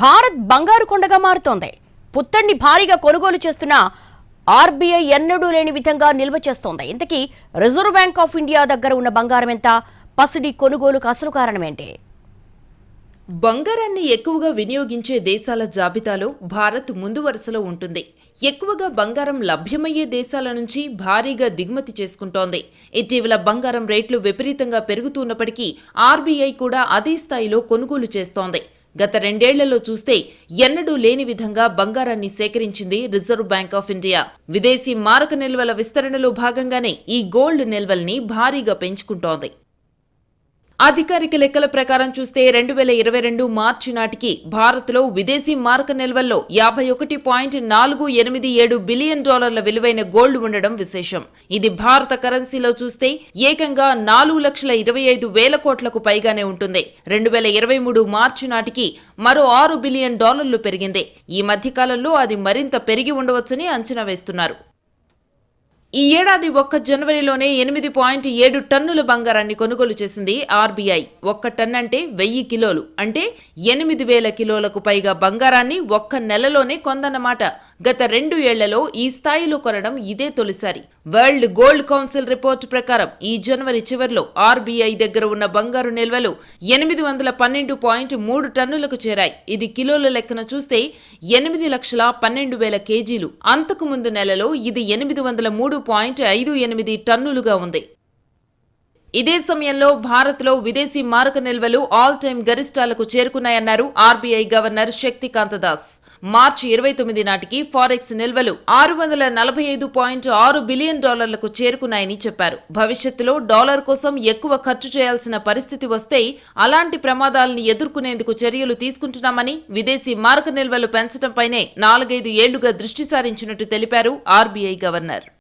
భారత్ బంగారు కొండగా మారుతోంది. పుత్తడిని భారీగా కొనుగోలు చేస్తున్న ఆర్బీఐ ఎన్నడూ లేని విధంగా నిల్వ చేస్తోంది. ఇంతకీ రిజర్వ్ బ్యాంక్ ఆఫ్ ఇండియా దగ్గర ఉన్న బంగారం ఎంత? పసిడి కొనుగోలుకు అసలు కారణమేంటి? బంగారాన్ని ఎక్కువగా వినియోగించే దేశాల జాబితాలో భారత్ ముందు వరుసలో ఉంటుంది. ఎక్కువగా బంగారం లభ్యమయ్యే దేశాల నుంచి భారీగా దిగుమతి చేసుకుంటోంది. ఇటీవల బంగారం రేట్లు విపరీతంగా పెరుగుతున్నప్పటికీ ఆర్బీఐ కూడా అదే స్థాయిలో కొనుగోలు చేస్తోంది. గత రెండేళ్ళలో చూస్తే ఎన్నడూ లేని విధంగా బంగారాన్ని సేకరించింది రిజర్వ్ బ్యాంక్ ఆఫ్ ఇండియా. విదేశీ మారక నిల్వల విస్తరణలో భాగంగానే ఈ గోల్డ్ నిల్వల్ని భారీగా పెంచుకుంటోంది. అధికారిక లెక్కల ప్రకారం చూస్తే రెండు వేల ఇరవై రెండు మార్చి నాటికి భారత్లో విదేశీ మార్క నిల్వల్లో యాభై ఒకటి పాయింట్ నాలుగు ఎనిమిది ఏడు బిలియన్ డాలర్ల విలువైన గోల్డ్ ఉండడం విశేషం. ఇది భారత కరెన్సీలో చూస్తే ఏకంగా నాలుగు లక్షల ఇరవై ఐదు వేల కోట్లకు పైగానే ఉంటుంది. రెండు వేల ఇరవై మూడు మార్చి నాటికి మరో ఆరు బిలియన్ డాలర్లు పెరిగింది. ఈ మధ్యకాలంలో అది మరింత పెరిగి ఉండవచ్చని అంచనా వేస్తున్నారు. ఈ ఏడాది ఒక్క జనవరిలోనే ఎనిమిది పాయింట్ ఏడు టన్నుల బంగారాన్ని కొనుగోలు చేసింది ఆర్బీఐ. ఒక్క టన్ అంటే వెయ్యి కిలోలు. అంటే ఎనిమిది వేల కిలోలకు పైగా బంగారాన్ని ఒక్క నెలలోనే కొందన్నమాట. గత రెండు ఏళ్ళలో ఈ స్థాయిలో కొనడం ఇదే తొలిసారి. వరల్డ్ గోల్డ్ కౌన్సిల్ రిపోర్టు ప్రకారం ఈ జనవరి చివరిలో ఆర్బీఐ దగ్గర ఉన్న బంగారు నిల్వలు ఎనిమిది వందల పన్నెండు పాయింట్ మూడు టన్నులకు చేరాయి. ఇది కిలోల లెక్కన చూస్తే ఎనిమిది లక్షల పన్నెండు వేల కేజీలు. అంతకు ముందు నెలలో ఇది ఎనిమిది వందల మూడు పాయింట్ ఐదు ఎనిమిది టన్నులుగా ఉంది. ఇదే సమయంలో భారత్లో విదేశీ మారక నిల్వలు ఆల్ టైమ్ గరిష్టాలకు చేరుకున్నాయన్నారు RBI governor Shaktikanta Das. March ఇరవై తొమ్మిది నాటికి ఫారెక్స్ నిల్వలు ఆరు వందల నలభై ఐదు పాయింట్ ఆరు బిలియన్ డాలర్లకు చేరుకున్నాయని చెప్పారు. భవిష్యత్తులో డాలర్ కోసం ఎక్కువ ఖర్చు చేయాల్సిన పరిస్థితి వస్తే అలాంటి ప్రమాదాలను ఎదుర్కొనేందుకు చర్యలు తీసుకుంటున్నామని విదేశీ మారక నిల్వలు పెంచడంపైనే నాలుగైదు ఏళ్ళుగా దృష్టి సారించినట్టు తెలిపారు ఆర్బీఐ గవర్నర్.